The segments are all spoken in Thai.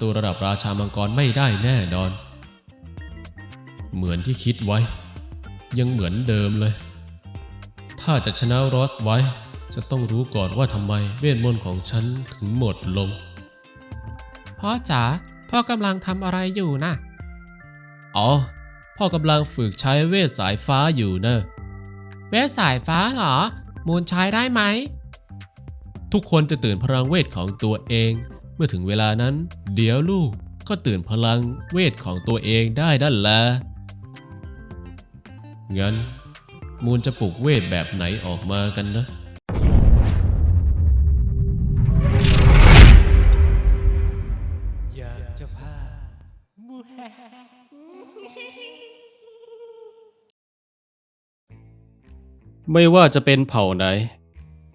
ตัวระดับราชามังกรไม่ได้แน่นอน เหมือนที่คิดไว้ ยังเหมือนเดิมเลย ถ้าจะชนะรอสไว้ จะต้องรู้ก่อนว่าทำไมเวทมนต์ของฉันถึงหมดลง พ่อจ๋าพ่อกำลังทำอะไรอยู่นะอ๋อ พ่อกำลังฝึกใช้เวทสายฟ้าอยู่เนอะเวทสายฟ้าเหรอ มูลใช้ได้ไหม ทุกคนจะตื่นพลังเวทของตัวเองเมื่อถึงเวลานั้น เดี๋ยวลูกก็ตื่นพลังเวทของตัวเองได้นั่นและงั้น มูลจะปลุกเวทแบบไหนออกมากันนะอยากจะพาไม่ว่าจะเป็นเผ่าไหน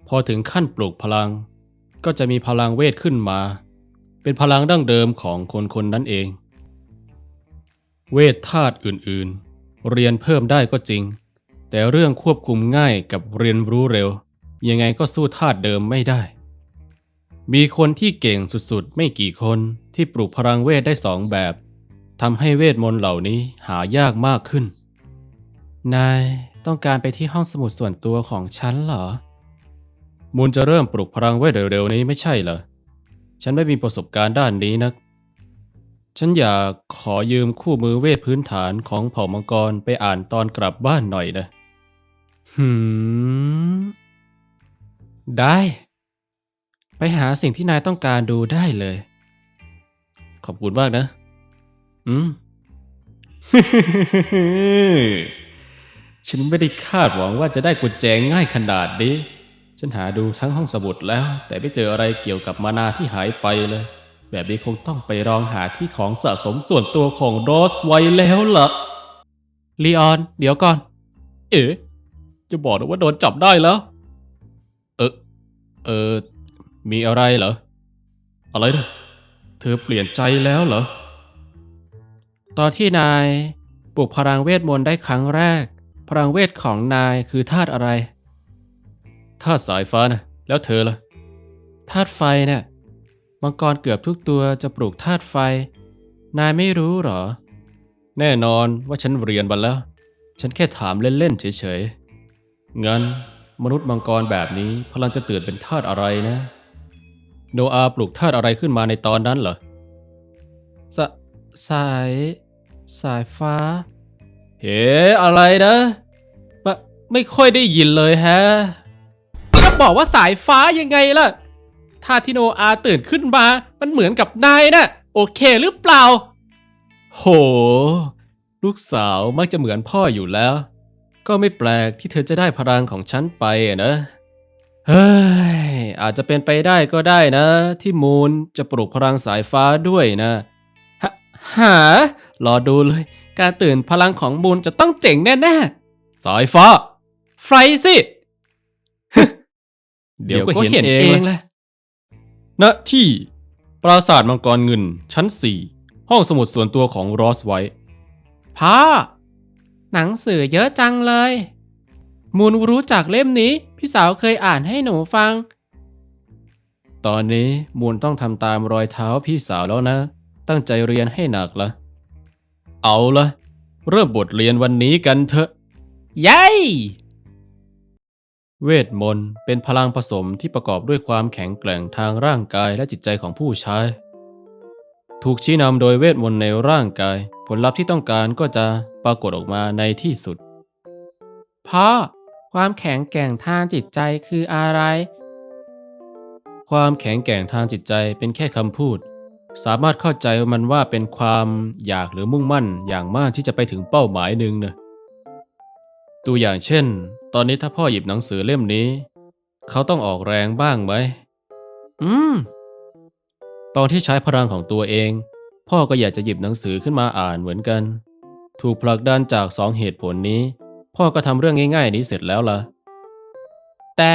พอถึงขั้นปลุกพลัง ก็จะมีพลังเวทขึ้นมา เป็นพลังดั้งเดิมของคนคนนั้นเอง เวทธาตุอื่นๆ เรียนเพิ่มได้ก็จริง แต่เรื่องควบคุมง่ายกับเรียนรู้เร็ว ยังไงก็สู้ธาตุเดิมไม่ได้ มีคนที่เก่งสุดๆ ไม่กี่คนที่ปลูกพลังเวทได้สองแบบทำให้เวทมนต์เหล่านี้หายากมากขึ้น นายต้องการไปที่ห้องสมุดส่วนตัวของฉันเหรอ มูลจะเริ่มปลุกพลังเวทเร็วๆนี้ไม่ใช่เหรอ ฉันไม่มีประสบการณ์ด้านนี้นัก ฉันอยากขอยืมคู่มือเวทพื้นฐานของเผ่ามังกรไปอ่านตอนกลับบ้านหน่อยนะหืม ได้ ไปหาสิ่งที่นายต้องการดูได้เลย ขอบคุณมากนะ อืม ฉันไม่ได้คาดหวังว่าจะได้กุญแจง่ายขนาดนี้ ฉันหาดูทั้งห้องสมุดแล้ว แต่ไม่เจออะไรเกี่ยวกับมานาที่หายไปเลย แบบนี้คงต้องไปลองหาที่ของสะสมส่วนตัวของโรสไว้แล้วล่ะลีออน เดี๋ยวก่อน เอ๋จะบอกนะว่าโดนจับได้แล้ว เออเออมีอะไรเหรอ อะไรนะเธอเปลี่ยนใจแล้วเหรอ ตอนที่นายปลุกพลังเวทมนต์ได้ครั้งแรก พลังเวทของนายคือธาตุอะไร ธาตุสายฟ้านะแล้วเธอล่ะธาตุไฟเนี่ยมังกรเกือบทุกตัวจะปลูกธาตุไฟ นายไม่รู้เหรอ แน่นอนว่าฉันเรียนมาแล้ว ฉันแค่ถามเล่นๆเฉยๆงั้นมนุษย์มังกรแบบนี้พลังจะตื่นเป็นธาตุอะไรนะ โนอาปลูกธาตุอะไรขึ้นมาในตอนนั้นเหรอสสาย สายฟ้า เฮ้อะไรนะไม่ไม่ค่อยได้ยินเลยฮะก็ บอกว่าสายฟ้ายังไงล่ะ ถ้าที่โนอาตื่นขึ้นมา มันเหมือนกับนายนะ่ะ โอเคหรือเปล่า โห ลูกสาวมักจะเหมือนพ่ออยู่แล้ว ก็ไม่แปลกที่เธอจะได้พลังของฉันไปนะ เฮ้ย อาจจะเป็นไปได้ก็ได้นะ ที่มูนจะปลุกพลังสายฟ้าด้วยนะฮะหารอดูเลย การตื่นพลังของมูลจะต้องเจ๋งแน่สายฟ้า ไฟสิ เดี๋ยวก็เห็นเองแหละณที่ปราสาทมังกรเงินชั้น4ห้องสมุดส่วนตัวของรอสไว้พ่อหนังสือเยอะจังเลย มูลรู้จักเล่มนี้ พี่สาวเคยอ่านให้หนูฟัง ตอนนี้มูลต้องทำตามรอยเท้าพี่สาวแล้วนะ ตั้งใจเรียนให้หนักละเอาละเริ่มบทเรียนวันนี้กันเถอะ เย้ เวทมนต์เป็นพลังผสมที่ประกอบด้วยความแข็งแกร่งทางร่างกายและจิตใจของผู้ใช้ ถูกชี้นำโดยเวทมนต์ในร่างกาย ผลลัพธ์ที่ต้องการก็จะปรากฏออกมาในที่สุด พ่อ ความแข็งแกร่งทางจิตใจคืออะไร ความแข็งแกร่งทางจิตใจเป็นแค่คำพูด สามารถเข้าใจมันว่าเป็นความอยากหรือมุ่งมั่นอย่างมากที่จะไปถึงเป้าหมายหนึ่งเนะ ตัวอย่างเช่น ตอนนี้ถ้าพ่อหยิบหนังสือเล่มนี้ เขาต้องออกแรงบ้างไหม อืม ตอนที่ใช้พลังของตัวเอง พ่อก็อยากจะหยิบหนังสือขึ้นมาอ่านเหมือนกัน ถูกผลักดันจากสองเหตุผลนี้ พ่อก็ทำเรื่องง่ายๆนี้เสร็จแล้วล่ะ แต่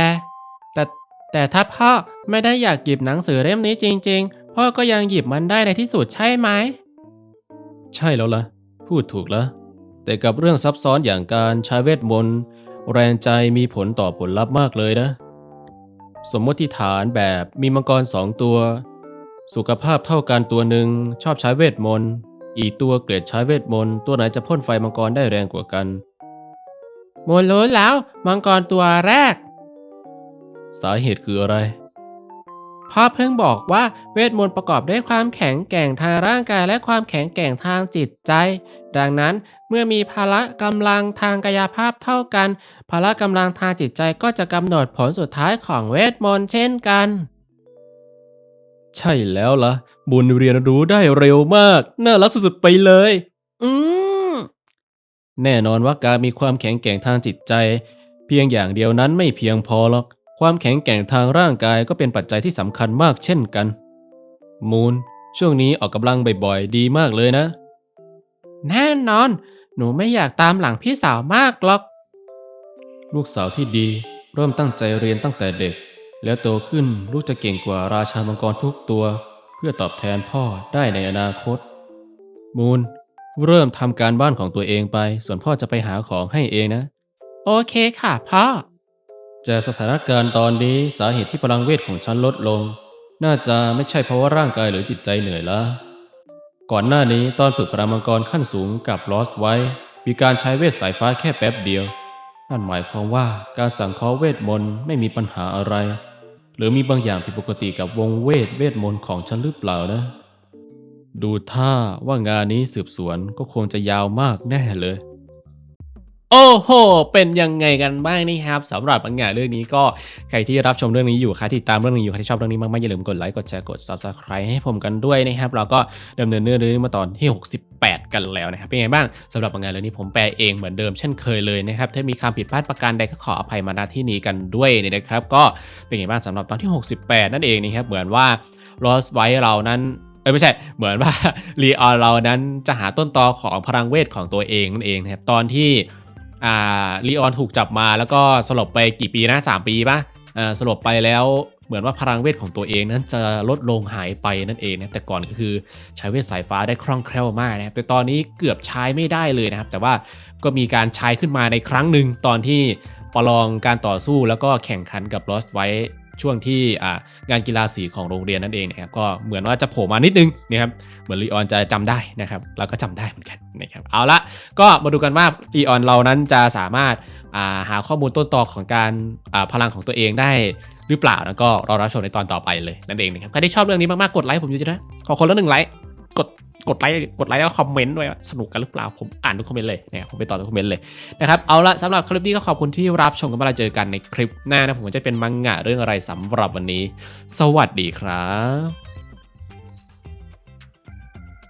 แต่แต่ถ้าพ่อไม่ได้อยากหยิบหนังสือเล่มนี้จริง ๆ พ่อก็ยังหยิบมันได้ในที่สุดใช่ไหม ใช่แล้วล่ะ พูดถูกแล้ว แต่กับเรื่องซับซ้อนอย่างการใช้เวทมนต์แรงใจมีผลต่อผลลัพธ์มากเลยนะ สมมติฐานแบบมีมังกรสองตัว สุขภาพเท่ากันตัวหนึ่งชอบใช้เวทมนต์ อีกตัวเกลียดใช้เวทมนต์ตัวไหนจะพ่นไฟมังกรได้แรงกว่ากันโมนรู้แล้ว มังกรตัวแรก สาเหตุคืออะไร พ่อเพิ่งบอกว่าเวทมนต์ประกอบด้วยความแข็งแกร่งทางร่างกายและความแข็งแกร่งทางจิตใจ ดังนั้นเมื่อมีพละกำลังทางกายภาพเท่ากัน พละกำลังทางจิตใจก็จะกำหนดผลสุดท้ายของเวทมนต์เช่นกัน ใช่แล้วล่ะ บุญเรียนรู้ได้เร็วมาก น่ารักสุดๆไปเลย อืมแน่นอนว่าการมีความแข็งแกร่งทางจิตใจ เพียงอย่างเดียวนั้นไม่เพียงพอหรอก ความแข็งแกร่งทางร่างกายก็เป็นปัจจัยที่สำคัญมากเช่นกัน มูน ช่วงนี้ออกกำลังบ่อยๆ ดีมากเลยนะ แน่นอน หนูไม่อยากตามหลังพี่สาวมากหรอก ลูกสาวที่ดีเริ่มตั้งใจเรียนตั้งแต่เด็ก แล้วโตขึ้นลูกจะเก่งกว่าราชามังกรทุกตัว เพื่อตอบแทนพ่อได้ในอนาคต มูน เริ่มทำการบ้านของตัวเองไป ส่วนพ่อจะไปหาของให้เองนะ โอเคค่ะพ่อ จากสถานการณ์ตอนนี้สาเหตุที่พลังเวทของฉันลดลง น่าจะไม่ใช่เพราะว่าร่างกายหรือจิตใจเหนื่อยละก่อนหน้านี้ตอนฝึกพลังมังกรขั้นสูงกับลอสไว้ มีการใช้เวทสายฟ้าแค่แป๊บเดียว นั่นหมายความว่าการสั่งเคอเวทมนต์ไม่มีปัญหาอะไร หรือมีบางอย่างผิดปกติกับวงเวทเวทมนต์ของฉันหรือเปล่านะ ดูท่าว่างานนี้สืบสวนก็คงจะยาวมากแน่เลย โอ้โห เป็นยังไงกันบ้างนี่ครับสำหรับงานเรื่องนี้ก็ใครที่รับชมเรื่องนี้อยู่ใครที่ตามเรื่องนี้อยู่ใครที่ชอบเรื่องนี้มากๆอย่าลืมกดไลค์กดแชร์กด subscribe ให้ผมกันด้วยนะครับเราก็ดำเนินเรื่องนี้มาตอนที่ 68 กันแล้วนะครับเป็นไงบ้างสำหรับงานเรื่องนี้ผมแปลเองเหมือนเดิมเช่นเคยเลยนะครับถ้ามีคำผิดพลาดประการใดก็ขออภัยมาณที่นี้กันด้วยนะครับ ก็เป็นไงบ้างสำหรับตอนที่ 68 นั่นเองนะครับเหมือนว่า Lost ไว้เรานั้นเออไม่ใช่เหมือนว่ารีออนเรานั้นจะหาต้นตอของพลังเวทของตัวเองนั่นเองนะครับตอนที่ อ่าลีออนถูกจับมาแล้วก็สลบไปกี่ปีนะ3ปีปะอ่าสลบไปแล้วเหมือนว่าพลังเวทของตัวเองนั้นจะลดลงหายไปนั่นเองนะแต่ก่อนก็คือใช้เวทสายฟ้าได้คล่องแคล่วมากนะครับแต่ตอนนี้เกือบใช้ไม่ได้เลยนะครับ แต่ว่าก็มีการใช้ขึ้นมาในครั้งหนึ่งตอนที่ประลองการต่อสู้แล้วก็แข่งขันกับลอสไว้ ช่วงที่งานกีฬาสีของโรงเรียนนั่นเองนะครับก็เหมือนว่าจะโผล่มานิดนึงนะครับเหมือนลีออนจะจำได้นะครับเราก็จำได้เหมือนกันนะครับเอาละก็มาดูกันว่าลีออนเรานั้นจะสามารถาหาข้อมูลต้นตอของการาพลังของตัวเองได้หรือเปล่าแล้วก็รอรับชมในตอนต่อไปเลยนั่นเองนะครับใครที่ชอบเรื่องนี้มากๆกดไลค์ผมอยู่จะนะขอคนละหนึ่งไลค์ กดกดไลค์กดไลค์แล้วคอมเมนต์ด้วยสนุกกันหรือเปล่าผมอ่านทุกคอมเมนต์เลยนะครับผมไปตอบทุกคอมเมนต์เลยนะครับเอาละสำหรับคลิปนี้ก็ขอบคุณที่รับชมกันมาแล้วเจอกันในคลิปหน้านะผมจะเป็นมังงะเรื่องอะไรสำหรับวันนี้ สวัสดีครับ